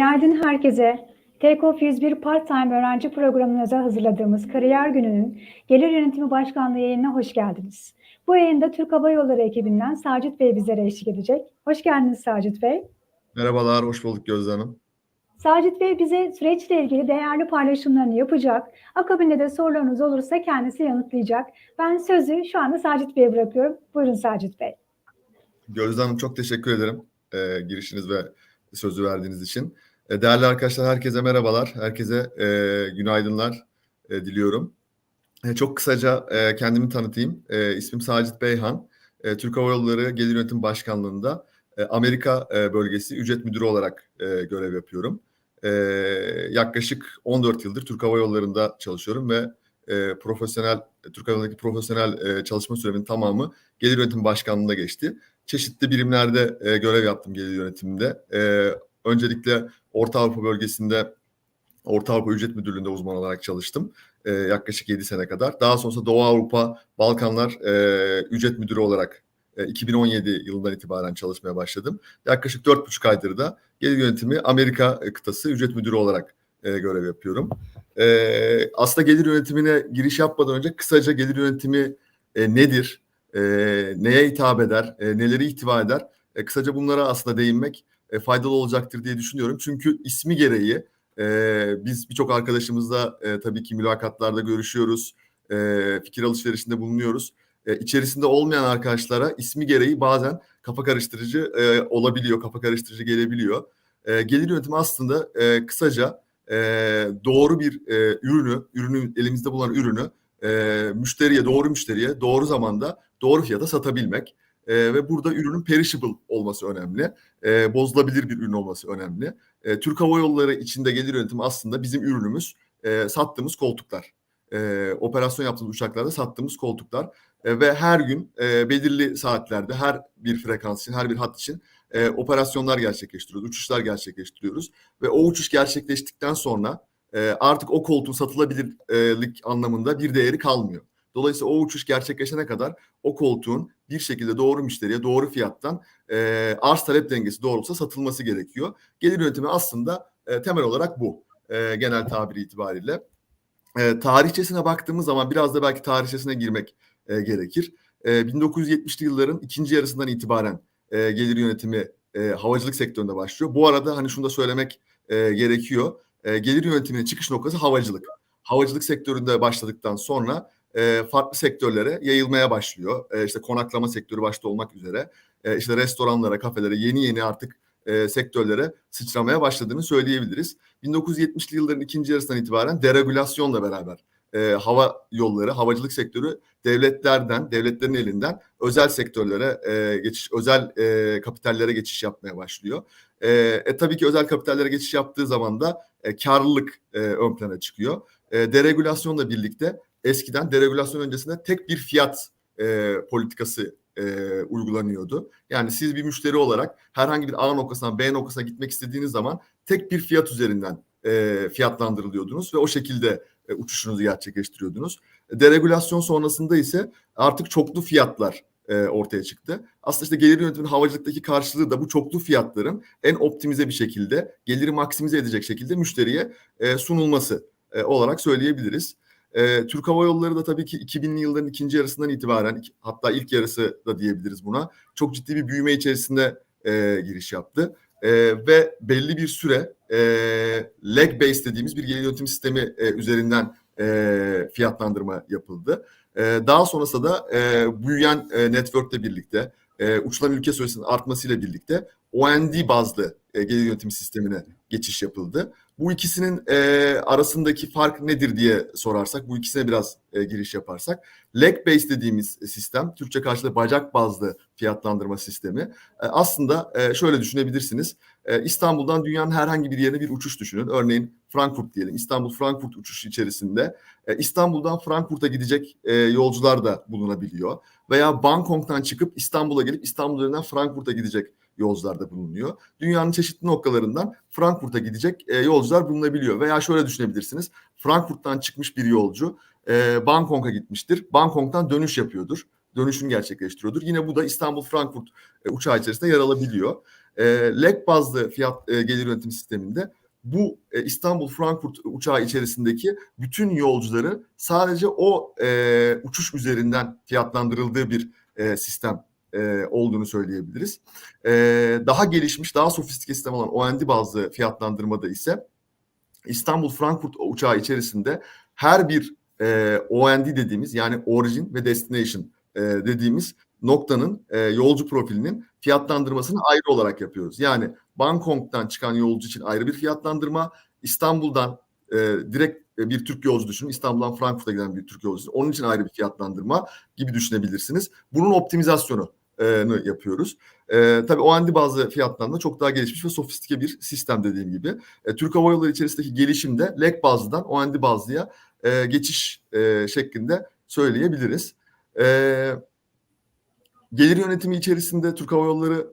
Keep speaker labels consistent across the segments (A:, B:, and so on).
A: Günaydın herkese. Take-Off 101 Part-Time Öğrenci Programımıza hazırladığımız Kariyer Günü'nün Gelir Yönetimi Başkanlığı yayınına hoş geldiniz. Bu yayında Türk Hava Yolları ekibinden Sacit Bey bizlere eşlik edecek. Hoş geldiniz Sacit Bey.
B: Merhabalar, hoş bulduk Gözde Hanım.
A: Sacit Bey bize süreçle ilgili değerli paylaşımlarını yapacak. Akabinde de sorularınız olursa kendisi yanıtlayacak. Ben sözü şu anda Sacit Bey'e bırakıyorum. Buyurun Sacit Bey.
B: Gözde Hanım çok teşekkür ederim e, girişiniz ve sözü verdiğiniz için. E, değerli arkadaşlar herkese merhabalar, herkese e, günaydınlar e, diliyorum. E, çok kısaca e, kendimi tanıtayım. E, ismim Sacit Beyhan. E, Türk Hava Yolları Gelir Yönetim Başkanlığı'nda e, Amerika e, bölgesi ücret müdürü olarak e, görev yapıyorum. E, yaklaşık 14 yıldır Türk Hava Yolları'nda çalışıyorum ve e, profesyonel Türk Hava Yolları'ndaki profesyonel e, çalışma süremin tamamı Gelir Yönetim Başkanlığı'nda geçti. Çeşitli birimlerde e, görev yaptım gelir yönetiminde. E, öncelikle Orta Avrupa bölgesinde Orta Avrupa Ücret Müdürlüğü'nde uzman olarak çalıştım. E, yaklaşık 7 sene kadar. Daha sonra Doğu Avrupa, Balkanlar e, Ücret Müdürü olarak e, 2017 yılından itibaren çalışmaya başladım. Yaklaşık 4,5 aydır da gelir yönetimi Amerika kıtası Ücret Müdürü olarak e, görev yapıyorum. E, aslında gelir yönetimine giriş yapmadan önce kısaca gelir yönetimi e, nedir, e, neye hitap eder, e, neleri ihtiva eder? E, kısaca bunlara aslında değinmek e, faydalı olacaktır diye düşünüyorum. Çünkü ismi gereği e, biz birçok arkadaşımızla e, tabii ki mülakatlarda görüşüyoruz, e, fikir alışverişinde bulunuyoruz. E, içerisinde olmayan arkadaşlara ismi gereği bazen kafa karıştırıcı e, olabiliyor, kafa karıştırıcı gelebiliyor. E, gelir yönetimi aslında e, kısaca e, doğru bir e, ürünü, ürünü elimizde bulunan ürünü e, müşteriye, doğru müşteriye doğru zamanda doğru fiyata satabilmek. E, ve burada ürünün perishable olması önemli. E, bozulabilir bir ürün olması önemli. E, Türk Hava Yolları içinde gelir yönetimi aslında bizim ürünümüz e, sattığımız koltuklar. E, operasyon yaptığımız uçaklarda sattığımız koltuklar. E, ve her gün e, belirli saatlerde her bir frekans için, her bir hat için e, operasyonlar gerçekleştiriyoruz, uçuşlar gerçekleştiriyoruz. Ve o uçuş gerçekleştikten sonra e, artık o koltuğun satılabilirlik anlamında bir değeri kalmıyor. Dolayısıyla o uçuş gerçekleşene kadar o koltuğun bir şekilde doğru müşteriye doğru fiyattan e, arz talep dengesi doğrultuda satılması gerekiyor. Gelir yönetimi aslında e, temel olarak bu e, genel tabiri itibariyle. E, tarihçesine baktığımız zaman biraz da belki tarihçesine girmek e, gerekir. E, 1970'li yılların ikinci yarısından itibaren e, gelir yönetimi e, havacılık sektöründe başlıyor. Bu arada hani şunu da söylemek e, gerekiyor. E, gelir yönetiminin çıkış noktası havacılık. Havacılık sektöründe başladıktan sonra e, farklı sektörlere yayılmaya başlıyor. E, işte konaklama sektörü başta olmak üzere. E, işte restoranlara, kafelere yeni yeni artık e, sektörlere sıçramaya başladığını söyleyebiliriz. 1970'li yılların ikinci yarısından itibaren deregülasyonla beraber e, hava yolları, havacılık sektörü devletlerden, devletlerin elinden özel sektörlere e, geçiş, özel e, kapitallere geçiş yapmaya başlıyor. E, e, tabii ki özel kapitallere geçiş yaptığı zaman da e, karlılık e, ön plana çıkıyor. E, deregülasyonla birlikte eskiden deregülasyon öncesinde tek bir fiyat e, politikası e, uygulanıyordu. Yani siz bir müşteri olarak herhangi bir A noktasından B noktasına gitmek istediğiniz zaman tek bir fiyat üzerinden e, fiyatlandırılıyordunuz ve o şekilde e, uçuşunuzu gerçekleştiriyordunuz. Deregülasyon sonrasında ise artık çoklu fiyatlar e, ortaya çıktı. Aslında işte gelir yönetiminin havacılıktaki karşılığı da bu çoklu fiyatların en optimize bir şekilde, geliri maksimize edecek şekilde müşteriye e, sunulması e, olarak söyleyebiliriz. E, Türk Hava Yolları da tabii ki 2000'li yılların ikinci yarısından itibaren hatta ilk yarısı da diyebiliriz buna. Çok ciddi bir büyüme içerisinde e, giriş yaptı. E, ve belli bir süre e, leg based dediğimiz bir gelir yönetim sistemi e, üzerinden e, fiyatlandırma yapıldı. E, daha sonrasında da e, büyüyen e, networkle birlikte e, uçulan ülke sayısının artmasıyla birlikte OND bazlı e, gelir yönetimi sistemine geçiş yapıldı. Bu ikisinin e, arasındaki fark nedir diye sorarsak, bu ikisine biraz e, giriş yaparsak, leg based dediğimiz sistem, Türkçe karşılığı bacak bazlı fiyatlandırma sistemi. E, aslında e, şöyle düşünebilirsiniz. E, İstanbul'dan dünyanın herhangi bir yerine bir uçuş düşünün. Örneğin Frankfurt diyelim. İstanbul-Frankfurt uçuşu içerisinde e, İstanbul'dan Frankfurt'a gidecek e, yolcular da bulunabiliyor. Veya Bangkok'tan çıkıp İstanbul'a gelip İstanbul üzerinden Frankfurt'a gidecek yolcular da bulunuyor. Dünyanın çeşitli noktalarından Frankfurt'a gidecek e, yolcular bulunabiliyor. Veya şöyle düşünebilirsiniz. Frankfurt'tan çıkmış bir yolcu e, Bangkok'a gitmiştir. Bangkok'tan dönüş yapıyordur. Dönüşünü gerçekleştiriyordur. Yine bu da İstanbul-Frankfurt e, uçağı içerisinde yer alabiliyor. e, leg bazlı fiyat e, gelir yönetim sisteminde bu e, İstanbul Frankfurt uçağı içerisindeki bütün yolcuları sadece o e, uçuş üzerinden fiyatlandırıldığı bir e, sistem e, olduğunu söyleyebiliriz. E, daha gelişmiş, daha sofistike sistem olan OND bazlı fiyatlandırmada ise İstanbul Frankfurt uçağı içerisinde her bir e, OND dediğimiz yani origin ve destination e, dediğimiz noktanın e, yolcu profilinin fiyatlandırmasını ayrı olarak yapıyoruz. Yani Bangkok'tan çıkan yolcu için ayrı bir fiyatlandırma, İstanbul'dan e, direkt bir Türk yolcu düşünün, İstanbul'dan Frankfurt'a giden bir Türk yolcusu, onun için ayrı bir fiyatlandırma gibi düşünebilirsiniz. Bunun optimizasyonu yapıyoruz. E, tabii OND bazı fiyatlarında çok daha gelişmiş ve sofistike bir sistem dediğim gibi. E, Türk Hava Yolları içerisindeki gelişimde leg bazlıdan OND bazlıya e, geçiş e, şeklinde söyleyebiliriz. E, gelir yönetimi içerisinde Türk Hava Yolları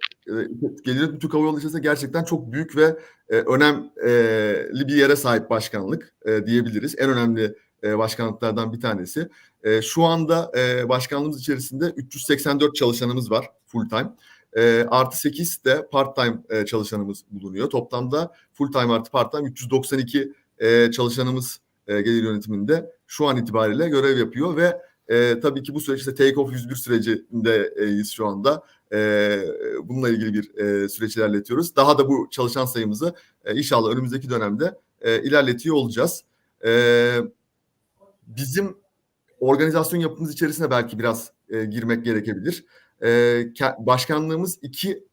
B: gelir yönetimi Türk Hava Yolları içerisinde gerçekten çok büyük ve e, önemli bir yere sahip başkanlık e, diyebiliriz. En önemli e, başkanlıklardan bir tanesi. E, şu anda e, başkanlığımız içerisinde 384 çalışanımız var full time. E, artı 8 de part time e, çalışanımız bulunuyor. Toplamda full time artı part time 392 e, çalışanımız e, gelir yönetiminde şu an itibariyle görev yapıyor ve e, tabii ki bu süreçte take off 101 sürecindeyiz şu anda. E, bununla ilgili bir e, süreç ilerletiyoruz. Daha da bu çalışan sayımızı e, inşallah önümüzdeki dönemde e, ilerletiyor olacağız. E, bizim organizasyon yapımız içerisine belki biraz e, girmek gerekebilir. E, başkanlığımız iki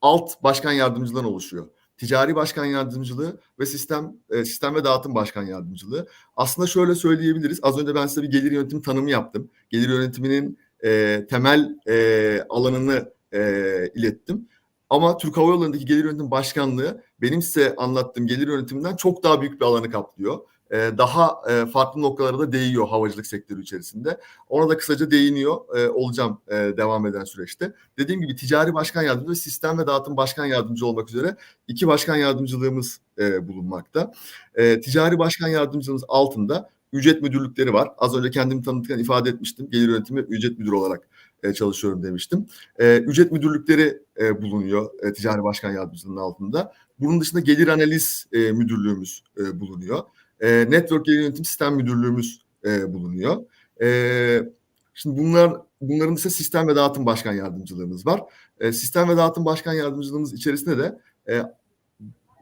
B: alt başkan yardımcılarından oluşuyor. Ticari başkan yardımcılığı ve sistem e, sistem ve dağıtım başkan yardımcılığı. Aslında şöyle söyleyebiliriz. Az önce ben size bir gelir yönetim tanımı yaptım. Gelir yönetiminin e, temel e, alanını e, ilettim. Ama Türk Hava Yolları'ndaki gelir yönetim başkanlığı benim size anlattığım gelir yönetiminden çok daha büyük bir alanı kaplıyor. E, daha e, farklı noktalara da değiyor havacılık sektörü içerisinde. Ona da kısaca değiniyor e, olacağım devam eden süreçte. Dediğim gibi ticari başkan yardımcısı ve sistem ve dağıtım başkan yardımcı olmak üzere iki başkan yardımcılığımız bulunmakta. ticari başkan yardımcılığımız altında ücret müdürlükleri var. Az önce kendimi tanıtırken ifade etmiştim. Gelir yönetimi ücret müdürü olarak çalışıyorum demiştim. ücret müdürlükleri bulunuyor ticari başkan yardımcılığının altında. Bunun dışında gelir analiz müdürlüğümüz bulunuyor e, Network Gelir Yönetim Sistem Müdürlüğümüz e, bulunuyor. E, şimdi bunlar bunların ise sistem ve dağıtım başkan yardımcılığımız var. E, sistem ve dağıtım başkan yardımcılığımız içerisinde de e,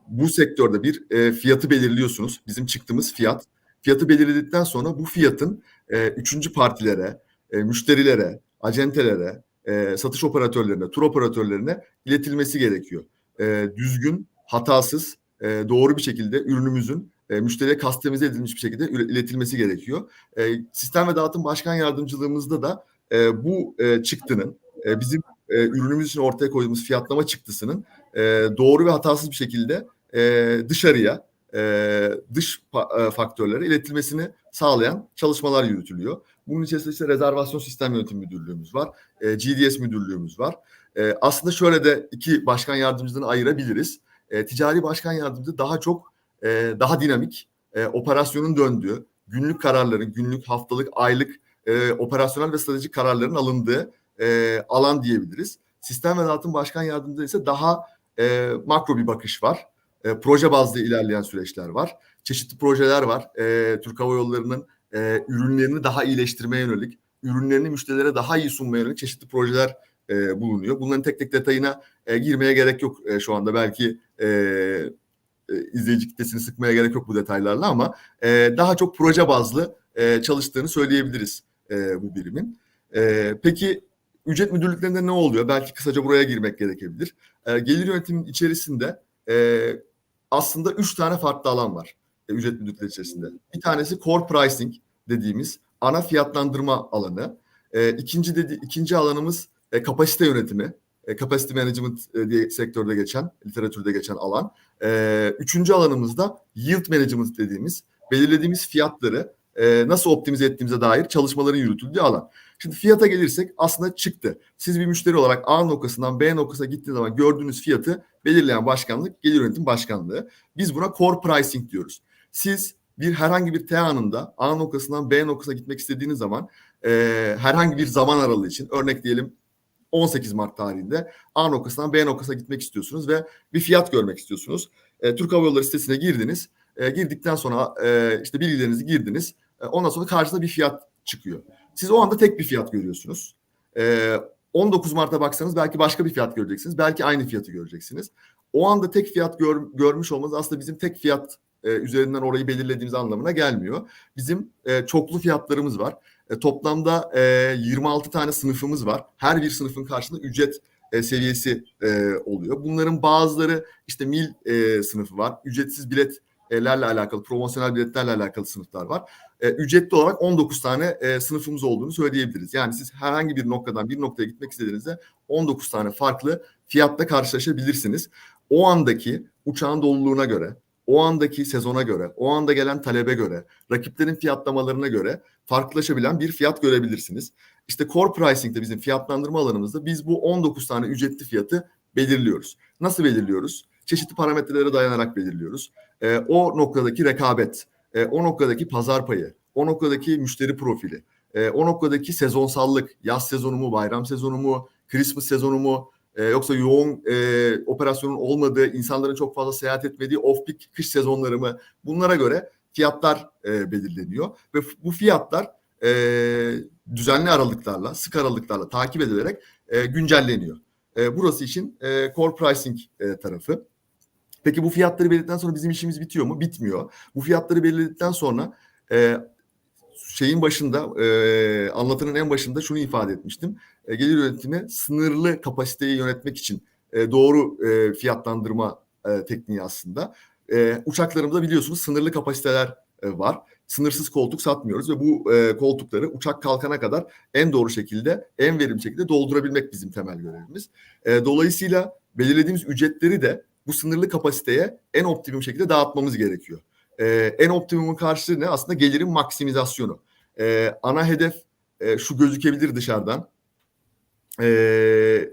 B: bu sektörde bir e, fiyatı belirliyorsunuz. Bizim çıktığımız fiyat. Fiyatı belirledikten sonra bu fiyatın e, üçüncü partilere, e, müşterilere, acentelere, e, satış operatörlerine, tur operatörlerine iletilmesi gerekiyor. E, düzgün, hatasız, e, doğru bir şekilde ürünümüzün e, müşteriye kastemize edilmiş bir şekilde iletilmesi gerekiyor. E, sistem ve dağıtım başkan yardımcılığımızda da e, bu e, çıktının e, bizim e, ürünümüz için ortaya koyduğumuz fiyatlama çıktısının e, doğru ve hatasız bir şekilde e, dışarıya e, dış e, faktörlere iletilmesini sağlayan çalışmalar yürütülüyor. Bunun içerisinde işte rezervasyon sistem yönetim müdürlüğümüz var, e, GDS müdürlüğümüz var. E, aslında şöyle de iki başkan yardımcılığını ayırabiliriz. E, ticari başkan yardımcısı daha çok e, daha dinamik, e, operasyonun döndüğü, günlük kararların, günlük, haftalık, aylık e, operasyonel ve stratejik kararların alındığı e, alan diyebiliriz. Sistem ve dağıtım başkan yardımcısı ise daha e, makro bir bakış var. E, proje bazlı ilerleyen süreçler var. Çeşitli projeler var. E, Türk Hava Yolları'nın e, ürünlerini daha iyileştirmeye yönelik, ürünlerini müşterilere daha iyi sunmaya yönelik çeşitli projeler e, bulunuyor. Bunların tek tek detayına e, girmeye gerek yok e, şu anda. Belki e, e, izleyici kitlesini sıkmaya gerek yok bu detaylarla ama e, daha çok proje bazlı e, çalıştığını söyleyebiliriz e, bu birimin. E, peki ücret müdürlüklerinde ne oluyor? Belki kısaca buraya girmek gerekebilir. E, gelir yönetiminin içerisinde e, aslında üç tane farklı alan var e, ücret müdürlükleri içerisinde. Bir tanesi core pricing dediğimiz ana fiyatlandırma alanı. E, ikinci dedi, ikinci alanımız e, kapasite yönetimi e, capacity management e, diye sektörde geçen, literatürde geçen alan. E, üçüncü alanımızda yield management dediğimiz, belirlediğimiz fiyatları e, nasıl optimize ettiğimize dair çalışmaların yürütüldüğü alan. Şimdi fiyata gelirsek aslında çıktı. Siz bir müşteri olarak A noktasından B noktasına gittiğiniz zaman gördüğünüz fiyatı belirleyen başkanlık gelir yönetim başkanlığı. Biz buna core pricing diyoruz. Siz bir herhangi bir T anında A noktasından B noktasına gitmek istediğiniz zaman e, herhangi bir zaman aralığı için örnek diyelim 18 Mart tarihinde A noktasından B noktasına gitmek istiyorsunuz ve bir fiyat görmek istiyorsunuz. E, Türk Hava Yolları sitesine girdiniz. E, girdikten sonra e, işte bilgilerinizi girdiniz. E, ondan sonra karşınıza bir fiyat çıkıyor. Siz o anda tek bir fiyat görüyorsunuz. E, 19 Mart'a baksanız belki başka bir fiyat göreceksiniz. Belki aynı fiyatı göreceksiniz. O anda tek fiyat gör, görmüş olmanız aslında bizim tek fiyat e, üzerinden orayı belirlediğimiz anlamına gelmiyor. Bizim e, çoklu fiyatlarımız var. E, toplamda e, 26 tane sınıfımız var. Her bir sınıfın karşısında ücret e, seviyesi e, oluyor. Bunların bazıları işte mil e, sınıfı var. Ücretsiz biletlerle alakalı, promosyonel biletlerle alakalı sınıflar var. E, ücretli olarak 19 tane e, sınıfımız olduğunu söyleyebiliriz. Yani siz herhangi bir noktadan bir noktaya gitmek istediğinizde 19 tane farklı fiyatta karşılaşabilirsiniz. O andaki uçağın doluluğuna göre, o andaki sezona göre, o anda gelen talebe göre, rakiplerin fiyatlamalarına göre farklılaşabilen bir fiyat görebilirsiniz. İşte core pricing'de bizim fiyatlandırma alanımızda biz bu 19 tane ücretli fiyatı belirliyoruz. Nasıl belirliyoruz? Çeşitli parametrelere dayanarak belirliyoruz. E, o noktadaki rekabet, e, o noktadaki pazar payı, o noktadaki müşteri profili, e, o noktadaki sezonsallık, yaz sezonu mu, bayram sezonu mu, Christmas sezonu mu, e, yoksa yoğun e, operasyonun olmadığı, insanların çok fazla seyahat etmediği off-peak kış sezonları mı? Bunlara göre fiyatlar e, belirleniyor ve bu fiyatlar e, düzenli aralıklarla, sık aralıklarla takip edilerek e, güncelleniyor. E, burası için e, core pricing e, tarafı. Peki bu fiyatları belirledikten sonra bizim işimiz bitiyor mu? Bitmiyor. Bu fiyatları belirledikten sonra e, şeyin başında, e, anlatının en başında şunu ifade etmiştim. E, gelir yönetimi sınırlı kapasiteyi yönetmek için e, doğru e, fiyatlandırma e, tekniği aslında. E, uçaklarımızda biliyorsunuz sınırlı kapasiteler e, var. Sınırsız koltuk satmıyoruz ve bu e, koltukları uçak kalkana kadar en doğru şekilde, en verimli şekilde doldurabilmek bizim temel görevimiz. E, dolayısıyla belirlediğimiz ücretleri de bu sınırlı kapasiteye en optimum şekilde dağıtmamız gerekiyor. E, en optimumun karşılığı ne? Aslında gelirin maksimizasyonu. E, ana hedef e, şu gözükebilir dışarıdan. E,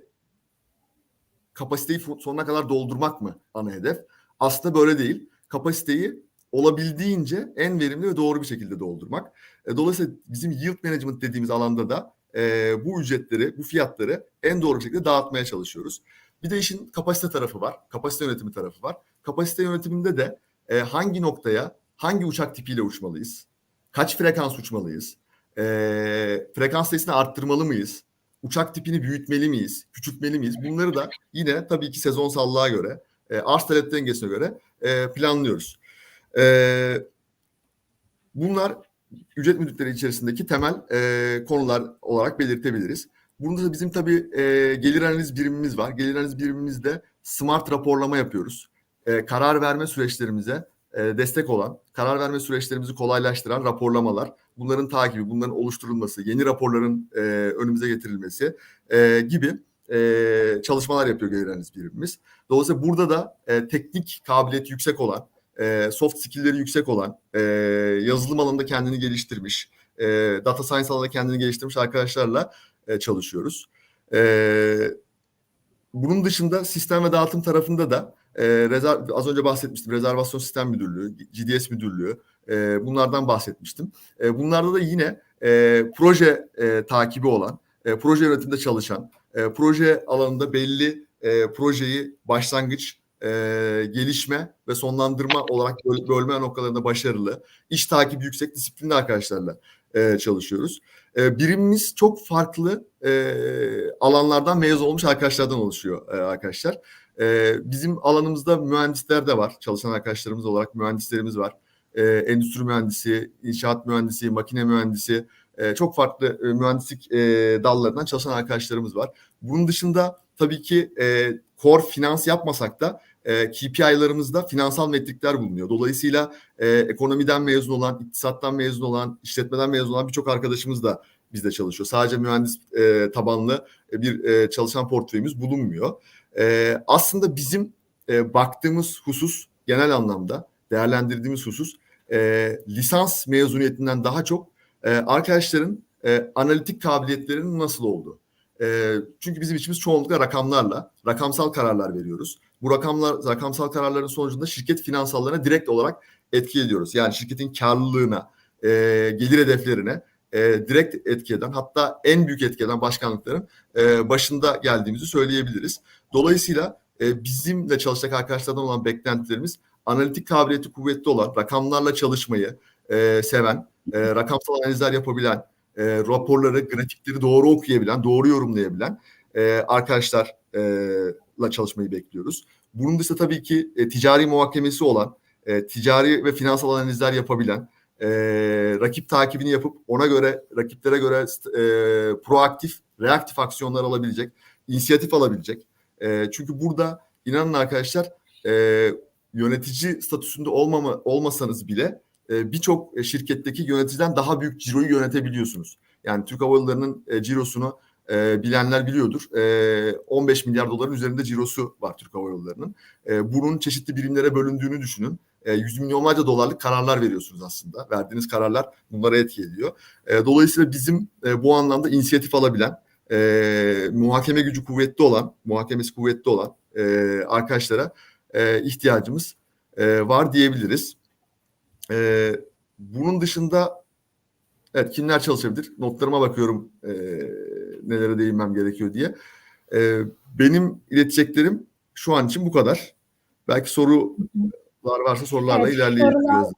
B: kapasiteyi sonuna kadar doldurmak mı ana hedef? Aslında böyle değil. Kapasiteyi olabildiğince en verimli ve doğru bir şekilde doldurmak. E, dolayısıyla bizim yield management dediğimiz alanda da e, bu ücretleri, bu fiyatları en doğru şekilde dağıtmaya çalışıyoruz. Bir de işin kapasite tarafı var. Kapasite yönetimi tarafı var. Kapasite yönetiminde de e, hangi noktaya, hangi uçak tipiyle uçmalıyız? Kaç frekans uçmalıyız? E, frekans sayısını arttırmalı mıyız? Uçak tipini büyütmeli miyiz? Küçültmeli miyiz? Bunları da yine tabii ki sezonsallığa göre, e, arz talep dengesine göre e, planlıyoruz. E, bunlar ücret müdürleri içerisindeki temel e, konular olarak belirtebiliriz. Bunda da bizim tabii e, gelir analiz birimimiz var. Gelir analiz birimimizde smart raporlama yapıyoruz. E, karar verme süreçlerimize e, destek olan, karar verme süreçlerimizi kolaylaştıran raporlamalar, bunların takibi, bunların oluşturulması, yeni raporların e, önümüze getirilmesi e, gibi e, çalışmalar yapıyor gelir birimimiz. Dolayısıyla burada da e, teknik kabiliyeti yüksek olan, e, soft skill'leri yüksek olan, e, yazılım alanında kendini geliştirmiş, e, data science alanında kendini geliştirmiş arkadaşlarla e, çalışıyoruz. E, bunun dışında sistem ve dağıtım tarafında da e, rezerv, az önce bahsetmiştim rezervasyon sistem müdürlüğü, GDS müdürlüğü e, bunlardan bahsetmiştim. E, bunlarda da yine e, proje e, takibi olan, e, proje yönetiminde çalışan, e, proje alanında belli e, projeyi başlangıç, e, gelişme ve sonlandırma olarak böl- bölme noktalarında başarılı, iş takibi yüksek disiplinli arkadaşlarla e, çalışıyoruz. E, birimimiz çok farklı e, alanlardan mezun olmuş arkadaşlardan oluşuyor e, arkadaşlar. E, bizim alanımızda mühendisler de var. Çalışan arkadaşlarımız olarak mühendislerimiz var. E, endüstri mühendisi, inşaat mühendisi, makine mühendisi, e, çok farklı e, mühendislik e, dallarından çalışan arkadaşlarımız var. Bunun dışında tabii ki e, core finans yapmasak da e, KPI'larımızda finansal metrikler bulunuyor. Dolayısıyla e, ekonomiden mezun olan, iktisattan mezun olan, işletmeden mezun olan birçok arkadaşımız da bizde çalışıyor. Sadece mühendis e, tabanlı bir e, çalışan portföyümüz bulunmuyor. E, aslında bizim e, baktığımız husus genel anlamda değerlendirdiğimiz husus e, lisans mezuniyetinden daha çok e, arkadaşların e, analitik kabiliyetlerinin nasıl olduğu. E, çünkü bizim içimiz çoğunlukla rakamlarla, rakamsal kararlar veriyoruz. Bu rakamlar, rakamsal kararların sonucunda şirket finansallarına direkt olarak etki ediyoruz. Yani şirketin karlılığına, e, gelir hedeflerine e, direkt etki eden hatta en büyük etki eden başkanlıkların e, başında geldiğimizi söyleyebiliriz. Dolayısıyla e, bizimle çalışacak arkadaşlardan olan beklentilerimiz analitik kabiliyeti kuvvetli olan, rakamlarla çalışmayı e, seven, e, rakamsal analizler yapabilen, e, raporları, grafikleri doğru okuyabilen, doğru yorumlayabilen e, arkadaşlarla çalışmayı bekliyoruz. Bunun dışında tabii ki e, ticari muhakemesi olan, e, ticari ve finansal analizler yapabilen, e, rakip takibini yapıp ona göre, rakiplere göre e, proaktif, reaktif aksiyonlar alabilecek, inisiyatif alabilecek. E, çünkü burada inanın arkadaşlar e, yönetici statüsünde olmama, olmasanız bile e, birçok şirketteki yöneticiden daha büyük ciroyu yönetebiliyorsunuz. Yani Türk Hava Yolları'nın e, cirosunu e, bilenler biliyordur. E, 15 milyar doların üzerinde cirosu var Türk Hava Yolları'nın. E, bunun çeşitli birimlere bölündüğünü düşünün. E, yüz milyonlarca dolarlık kararlar veriyorsunuz aslında. Verdiğiniz kararlar bunlara etki ediyor. E, dolayısıyla bizim e, bu anlamda inisiyatif alabilen, e, muhakeme gücü kuvvetli olan, muhakemesi kuvvetli olan e, arkadaşlara e, ihtiyacımız e, var diyebiliriz. E, bunun dışında evet kimler çalışabilir? Notlarıma bakıyorum e, nelere değinmem gerekiyor diye. E, benim ileteceklerim şu an için bu kadar. Belki sorular varsa sorularla
A: Evet,
B: ilerleyebiliriz.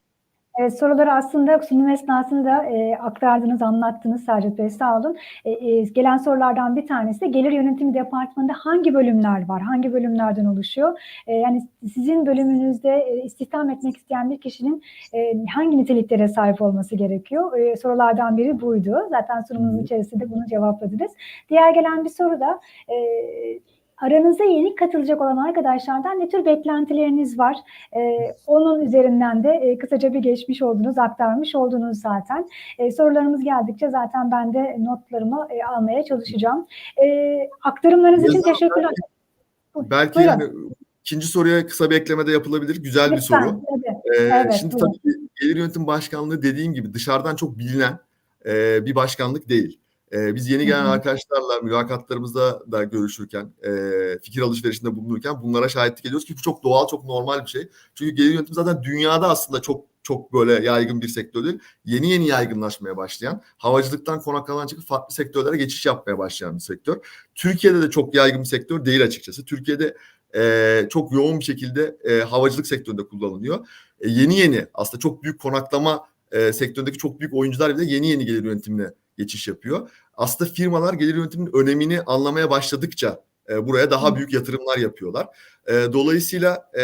A: Evet, soruları aslında sunum esnasında e, aktardınız, anlattınız Sacit Bey sağ olun. E, e, gelen sorulardan bir tanesi de gelir yönetimi departmanında hangi bölümler var? Hangi bölümlerden oluşuyor? E, yani sizin bölümünüzde e, istihdam etmek isteyen bir kişinin e, hangi niteliklere sahip olması gerekiyor? E, sorulardan biri buydu. Zaten sunumunuzun içerisinde bunu cevapladınız. Diğer gelen bir soru da e, aranıza yeni katılacak olan arkadaşlardan ne tür beklentileriniz var? Ee, onun üzerinden de e, kısaca bir geçmiş oldunuz, aktarmış oldunuz zaten. E, sorularımız geldikçe zaten ben de notlarımı e, almaya çalışacağım. E, aktarımlarınız için teşekkürler.
B: Belki
A: Buyurun.
B: yani ikinci soruya kısa bir ekleme de yapılabilir. Güzel bir
A: Lütfen,
B: soru.
A: tabii.
B: Ee,
A: Evet,
B: şimdi
A: buyurun.
B: tabii gelir yönetim başkanlığı dediğim gibi dışarıdan çok bilinen e, bir başkanlık değil. E, biz yeni gelen arkadaşlarla mülakatlarımızda da görüşürken, e, fikir alışverişinde bulunurken bunlara şahitlik ediyoruz ki bu çok doğal, çok normal bir şey. Çünkü gelir yönetimi zaten dünyada aslında çok çok böyle yaygın bir sektör değil. Yeni yeni yaygınlaşmaya başlayan, havacılıktan konaklamadan çıkıp farklı sektörlere geçiş yapmaya başlayan bir sektör. Türkiye'de de çok yaygın bir sektör değil açıkçası. Türkiye'de e, çok yoğun bir şekilde e, havacılık sektöründe kullanılıyor. E, yeni yeni aslında çok büyük konaklama e, sektöründeki çok büyük oyuncular bile yeni yeni gelir yönetimine geçiş yapıyor. Aslında firmalar gelir yönetiminin önemini anlamaya başladıkça e, buraya daha büyük yatırımlar yapıyorlar. E, dolayısıyla e,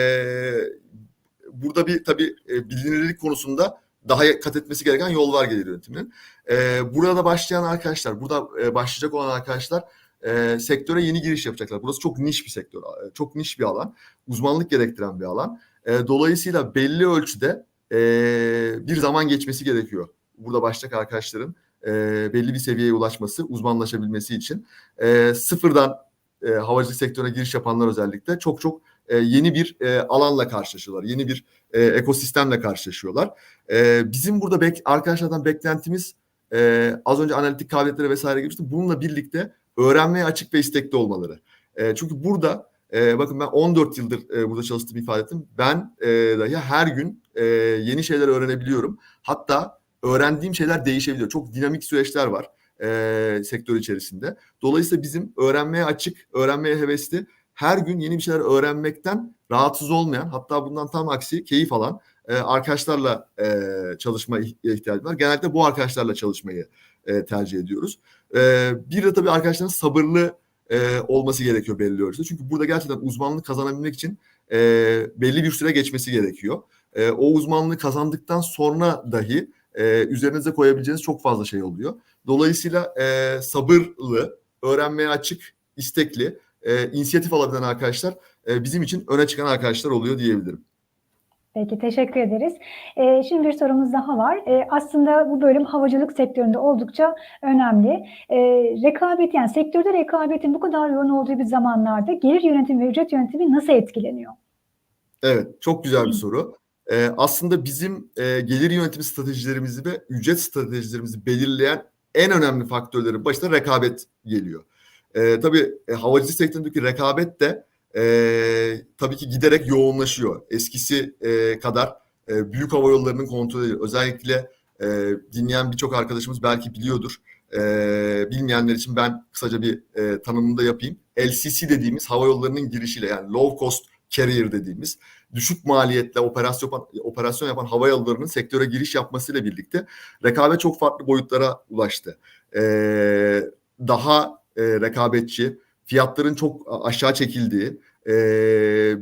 B: burada bir tabii e, bilinirlik konusunda daha kat etmesi gereken yol var gelir yönetiminin. E, burada başlayan arkadaşlar, burada e, başlayacak olan arkadaşlar e, sektöre yeni giriş yapacaklar. Burası çok niş bir sektör, çok niş bir alan, uzmanlık gerektiren bir alan. E, dolayısıyla belli ölçüde e, bir zaman geçmesi gerekiyor. Burada başlayacak arkadaşların e, belli bir seviyeye ulaşması, uzmanlaşabilmesi için. E, sıfırdan e, havacılık sektörüne giriş yapanlar özellikle çok çok e, yeni bir e, alanla karşılaşıyorlar. Yeni bir e, ekosistemle karşılaşıyorlar. E, bizim burada bek, arkadaşlardan beklentimiz e, az önce analitik kabiliyetlere vesaire girmiştim. Bununla birlikte öğrenmeye açık ve istekli olmaları. E, çünkü burada e, bakın ben 14 yıldır e, burada çalıştığımı ifade ettim. Ben e, dahi her gün e, yeni şeyler öğrenebiliyorum. Hatta öğrendiğim şeyler değişebiliyor. Çok dinamik süreçler var e, sektör içerisinde. Dolayısıyla bizim öğrenmeye açık, öğrenmeye hevesli, her gün yeni bir şeyler öğrenmekten rahatsız olmayan, hatta bundan tam aksi keyif alan e, arkadaşlarla e, çalışma ihtiyacı var. Genellikle bu arkadaşlarla çalışmayı e, tercih ediyoruz. E, bir de tabii arkadaşların sabırlı e, olması gerekiyor belli ölçüde. Çünkü burada gerçekten uzmanlık kazanabilmek için e, belli bir süre geçmesi gerekiyor. E, o uzmanlığı kazandıktan sonra dahi e, üzerinize koyabileceğiniz çok fazla şey oluyor. Dolayısıyla e, sabırlı, öğrenmeye açık, istekli, e, inisiyatif alabilen arkadaşlar e, bizim için öne çıkan arkadaşlar oluyor diyebilirim.
A: Peki teşekkür ederiz. Ee, şimdi bir sorumuz daha var. Ee, aslında bu bölüm havacılık sektöründe oldukça önemli. Ee, rekabet yani sektörde rekabetin bu kadar yoğun olduğu bir zamanlarda gelir yönetimi ve ücret yönetimi nasıl etkileniyor?
B: Evet, çok güzel bir soru. Ee, aslında bizim e, gelir yönetimi stratejilerimizi ve ücret stratejilerimizi belirleyen en önemli faktörlerin başında rekabet geliyor. Ee, tabii e, havacılık sektöründeki rekabet de e, tabii ki giderek yoğunlaşıyor. Eskisi e, kadar e, büyük hava yollarının kontrolü, özellikle E, dinleyen birçok arkadaşımız belki biliyordur. E, bilmeyenler için ben kısaca bir e, tanımını da yapayım. LCC dediğimiz hava yollarının girişiyle yani low cost carrier dediğimiz düşük maliyetle operasyon yapan, operasyon yapan hava yollarının sektöre giriş yapmasıyla birlikte rekabet çok farklı boyutlara ulaştı. E, daha e, rekabetçi, fiyatların çok aşağı çekildiği, e,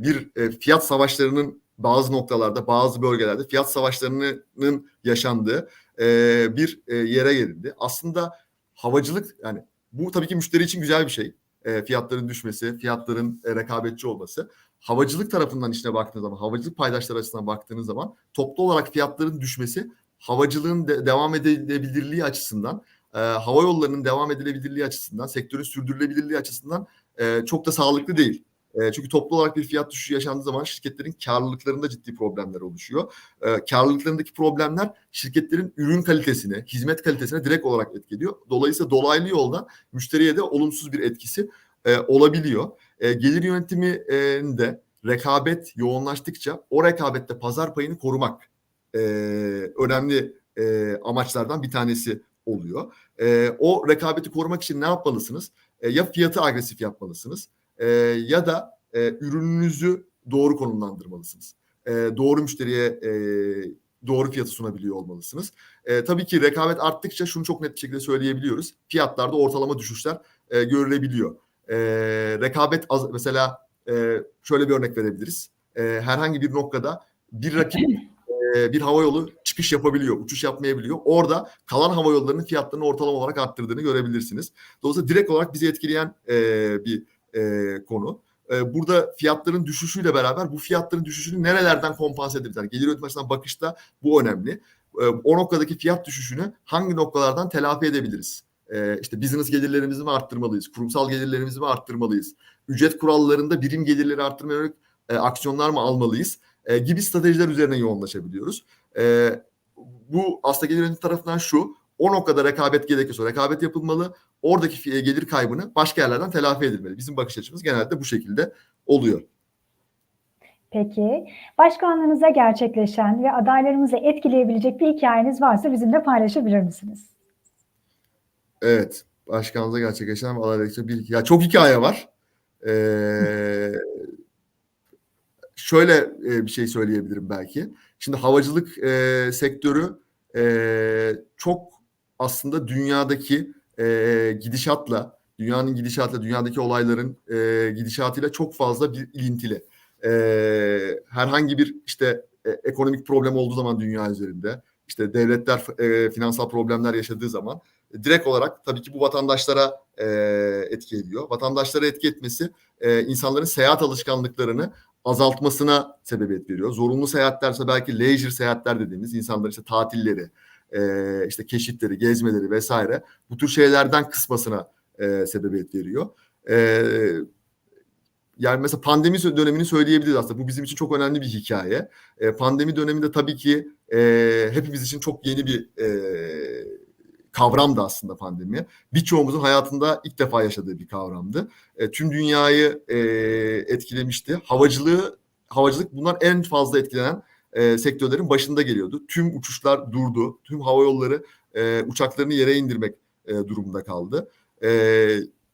B: bir e, fiyat savaşlarının bazı noktalarda, bazı bölgelerde fiyat savaşlarının yaşandığı e, bir e, yere gelindi. Aslında havacılık yani bu tabii ki müşteri için güzel bir şey. E, fiyatların düşmesi, fiyatların e, rekabetçi olması. Havacılık tarafından içine baktığınız zaman, havacılık paydaşları açısından baktığınız zaman toplu olarak fiyatların düşmesi havacılığın de, devam edilebilirliği açısından, e, hava yollarının devam edilebilirliği açısından, sektörün sürdürülebilirliği açısından e, çok da sağlıklı değil. E, çünkü toplu olarak bir fiyat düşüşü yaşandığı zaman şirketlerin karlılıklarında ciddi problemler oluşuyor. E, karlılıklarındaki problemler şirketlerin ürün kalitesine, hizmet kalitesine direkt olarak etkiliyor. Dolayısıyla dolaylı yoldan müşteriye de olumsuz bir etkisi e, olabiliyor. E, gelir yönetiminde rekabet yoğunlaştıkça o rekabette pazar payını korumak e, önemli e, amaçlardan bir tanesi oluyor. E, o rekabeti korumak için ne yapmalısınız? E, ya fiyatı agresif yapmalısınız e, ya da e, ürününüzü doğru konumlandırmalısınız. E, doğru müşteriye e, doğru fiyatı sunabiliyor olmalısınız. E, tabii ki rekabet arttıkça şunu çok net bir şekilde söyleyebiliyoruz. Fiyatlarda ortalama düşüşler e, görülebiliyor. E, rekabet az, mesela e, şöyle bir örnek verebiliriz. E, herhangi bir noktada bir rakip e, bir hava yolu çıkış yapabiliyor, uçuş yapmayabiliyor. Orada kalan hava yollarının fiyatlarını ortalama olarak arttırdığını görebilirsiniz. Dolayısıyla direkt olarak bizi etkileyen e, bir e, konu. E, burada fiyatların düşüşüyle beraber bu fiyatların düşüşünü nerelerden kompanse edebiliriz? Yani gelir yönetim açısından bakışta bu önemli. E, o noktadaki fiyat düşüşünü hangi noktalardan telafi edebiliriz? E, işte business gelirlerimizi mi arttırmalıyız? Kurumsal gelirlerimizi mi arttırmalıyız? Ücret kurallarında birim gelirleri arttırmaya yönelik e, aksiyonlar mı almalıyız? E, gibi stratejiler üzerine yoğunlaşabiliyoruz. E, bu aslında gelir yönetimi tarafından şu, o noktada rekabet gerekiyorsa rekabet yapılmalı. Oradaki gelir kaybını başka yerlerden telafi edilmeli. Bizim bakış açımız genelde bu şekilde oluyor.
A: Peki, başkanlığınıza gerçekleşen ve adaylarımızı etkileyebilecek bir hikayeniz varsa bizimle paylaşabilir misiniz?
B: Evet, başkanlığınıza gerçekleşen adaylarımızda bir ya çok hikaye var. Ee, şöyle e, bir şey söyleyebilirim belki. Şimdi havacılık e, sektörü e, çok aslında dünyadaki e, gidişatla, dünyanın gidişatla, dünyadaki olayların e, gidişatıyla çok fazla bir ilintili. E, herhangi bir işte e, ekonomik problem olduğu zaman dünya üzerinde, işte devletler e, finansal problemler yaşadığı zaman direkt olarak tabii ki bu vatandaşlara e, etki ediyor. Vatandaşlara etki etmesi e, insanların seyahat alışkanlıklarını azaltmasına sebebiyet veriyor. Zorunlu seyahatlerse belki leisure seyahatler dediğimiz insanların işte tatilleri, e, işte keşifleri, gezmeleri vesaire bu tür şeylerden kısmasına e, sebebiyet veriyor. E, yani mesela pandemi dönemini söyleyebiliriz aslında. Bu bizim için çok önemli bir hikaye. E, pandemi döneminde tabii ki e, hepimiz için çok yeni bir e, kavramdı aslında pandemi. Birçoğumuzun hayatında ilk defa yaşadığı bir kavramdı. E, tüm dünyayı e, etkilemişti. Havacılığı, havacılık bunlar en fazla etkilenen e, sektörlerin başında geliyordu. Tüm uçuşlar durdu. Tüm hava yolları e, uçaklarını yere indirmek e, durumunda kaldı. E,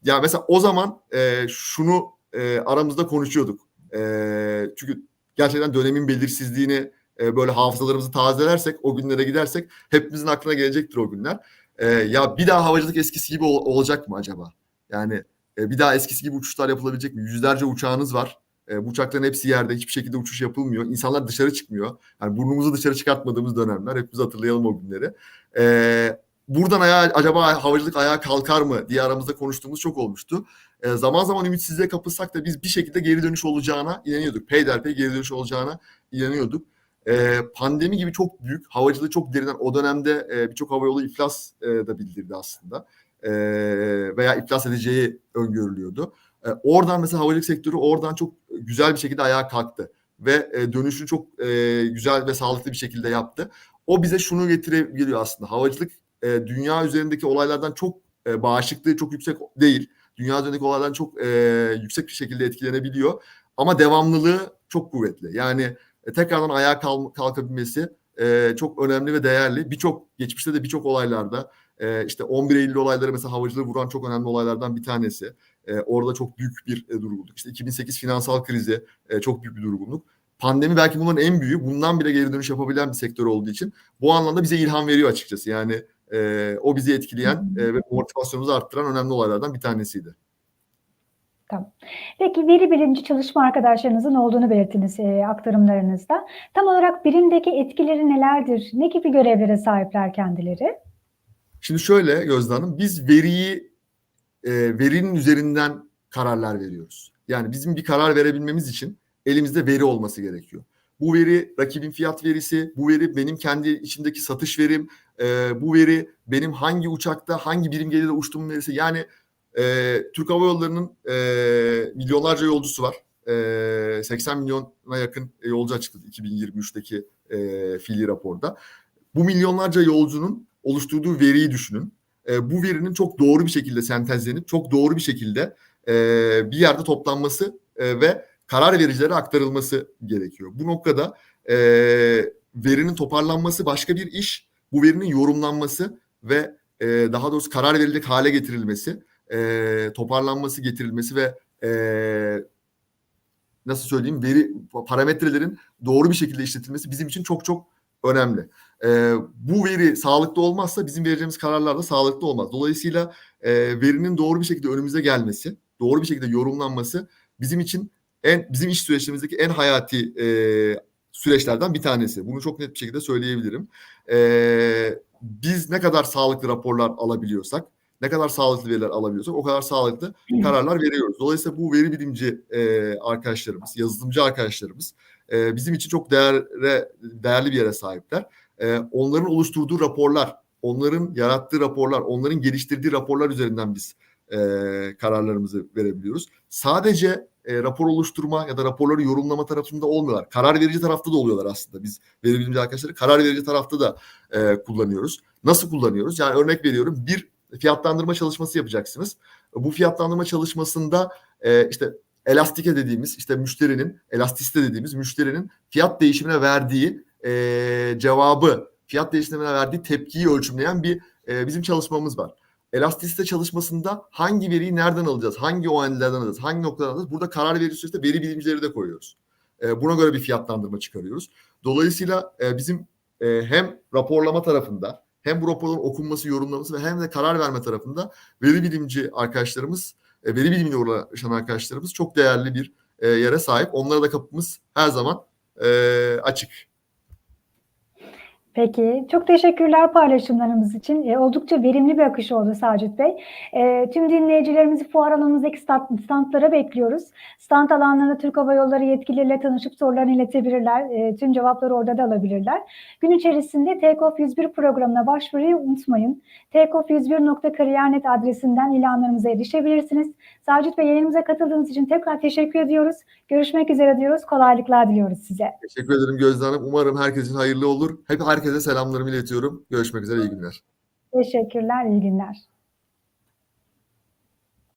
B: yani mesela o zaman e, şunu e, aramızda konuşuyorduk. E, çünkü gerçekten dönemin belirsizliğini e, böyle hafızalarımızı tazelersek, o günlere gidersek hepimizin aklına gelecektir o günler. E, ya bir daha havacılık eskisi gibi ol, olacak mı acaba? Yani e, bir daha eskisi gibi uçuşlar yapılabilecek mi? Yüzlerce uçağınız var. E, bu uçakların hepsi yerde. Hiçbir şekilde uçuş yapılmıyor. İnsanlar dışarı çıkmıyor. Yani burnumuzu dışarı çıkartmadığımız dönemler. Hepimiz hatırlayalım o günleri. E, buradan ayağa, acaba havacılık ayağa kalkar mı diye aramızda konuştuğumuz çok olmuştu. E, zaman zaman ümitsizliğe kapılsak da biz bir şekilde geri dönüş olacağına inanıyorduk. Peyderpey geri dönüş olacağına inanıyorduk. E, pandemi gibi çok büyük, havacılığı çok derinden o dönemde e, birçok havayolu iflas e, da bildirdi aslında. E, veya iflas edeceği öngörülüyordu. E, oradan mesela havacılık sektörü oradan çok güzel bir şekilde ayağa kalktı. Ve e, dönüşünü çok e, güzel ve sağlıklı bir şekilde yaptı. O bize şunu getirebiliyor aslında. Havacılık e, dünya üzerindeki olaylardan çok e, bağışıklığı çok yüksek değil. Dünya üzerindeki olaylardan çok e, yüksek bir şekilde etkilenebiliyor. Ama devamlılığı çok kuvvetli. Yani e, tekrardan ayağa kalk, kalkabilmesi e, çok önemli ve değerli. Birçok geçmişte de birçok olaylarda e, işte 11 Eylül olayları mesela havacılığı vuran çok önemli olaylardan bir tanesi. E, orada çok büyük bir e, durgunluk. İşte 2008 finansal krizi e, çok büyük bir durgunluk. Pandemi belki bunların en büyüğü. Bundan bile geri dönüş yapabilen bir sektör olduğu için bu anlamda bize ilham veriyor açıkçası. Yani e, o bizi etkileyen e, ve motivasyonumuzu arttıran önemli olaylardan bir tanesiydi.
A: Peki veri bilimci çalışma arkadaşlarınızın olduğunu belirttiniz e, aktarımlarınızda. Tam olarak birimdeki etkileri nelerdir? Ne gibi görevlere sahipler kendileri?
B: Şimdi şöyle Gözde Hanım, biz veriyi e, verinin üzerinden kararlar veriyoruz. Yani bizim bir karar verebilmemiz için elimizde veri olması gerekiyor. Bu veri rakibin fiyat verisi, bu veri benim kendi içimdeki satış verim, e, bu veri benim hangi uçakta hangi birim gelirle uçtuğum verisi. Yani e, Türk Hava Yolları'nın e, milyonlarca yolcusu var. E, 80 milyona yakın yolcu açıkladı 2023'teki e, fiili raporda. Bu milyonlarca yolcunun oluşturduğu veriyi düşünün. E, bu verinin çok doğru bir şekilde sentezlenip çok doğru bir şekilde e, bir yerde toplanması e, ve karar vericilere aktarılması gerekiyor. Bu noktada e, verinin toparlanması başka bir iş. Bu verinin yorumlanması ve e, daha doğrusu karar verilecek hale getirilmesi, e, toparlanması, getirilmesi ve e, nasıl söyleyeyim veri parametrelerin doğru bir şekilde işletilmesi bizim için çok çok önemli. E, bu veri sağlıklı olmazsa bizim vereceğimiz kararlar da sağlıklı olmaz. Dolayısıyla e, verinin doğru bir şekilde önümüze gelmesi, doğru bir şekilde yorumlanması bizim için en bizim iş süreçlerimizdeki en hayati e, süreçlerden bir tanesi. Bunu çok net bir şekilde söyleyebilirim. E, biz ne kadar sağlıklı raporlar alabiliyorsak, ne kadar sağlıklı veriler alabiliyorsak o kadar sağlıklı kararlar veriyoruz. Dolayısıyla bu veri bilimci e, arkadaşlarımız, yazılımcı arkadaşlarımız e, bizim için çok değerli, değerli bir yere sahipler. E, onların oluşturduğu raporlar, onların yarattığı raporlar, onların geliştirdiği raporlar üzerinden biz e, kararlarımızı verebiliyoruz. Sadece e, rapor oluşturma ya da raporları yorumlama tarafında olmuyorlar. Karar verici tarafta da oluyorlar aslında. Biz veri bilimci arkadaşları karar verici tarafta da e, kullanıyoruz. Nasıl kullanıyoruz? Yani örnek veriyorum bir fiyatlandırma çalışması yapacaksınız. Bu fiyatlandırma çalışmasında e, işte elastike dediğimiz işte müşterinin elastisite dediğimiz müşterinin fiyat değişimine verdiği e, cevabı fiyat değişimine verdiği tepkiyi ölçümleyen bir e, bizim çalışmamız var. Elastisite çalışmasında hangi veriyi nereden alacağız? Hangi o alacağız? Hangi noktadan alacağız? Burada karar verici süreçte veri bilimcileri de koyuyoruz. E, buna göre bir fiyatlandırma çıkarıyoruz. Dolayısıyla e, bizim e, hem raporlama tarafında hem bu raporların okunması, yorumlaması ve hem de karar verme tarafında veri bilimci arkadaşlarımız, e, veri bilimiyle uğraşan arkadaşlarımız çok değerli bir e, yere sahip. Onlara da kapımız her zaman e, açık.
A: Peki, çok teşekkürler paylaşımlarımız için. E, oldukça verimli bir akış oldu Sacit Bey. E, tüm dinleyicilerimizi fuar alanımızdaki stand, standlara bekliyoruz. Stand alanlarında Türk Hava Yolları yetkilileriyle tanışıp sorularını iletebilirler. E, tüm cevapları orada da alabilirler. Gün içerisinde Takeoff 101 programına başvuruyu unutmayın. takeoff101.kariyer.net adresinden ilanlarımıza erişebilirsiniz. Sacit Bey yayınımıza katıldığınız için tekrar teşekkür ediyoruz. Görüşmek üzere diyoruz. Kolaylıklar diliyoruz size.
B: Teşekkür ederim Gözde Hanım. Umarım herkesin hayırlı olur. Hep herkese selamlarımı iletiyorum. Görüşmek üzere, iyi günler.
A: Teşekkürler, iyi günler.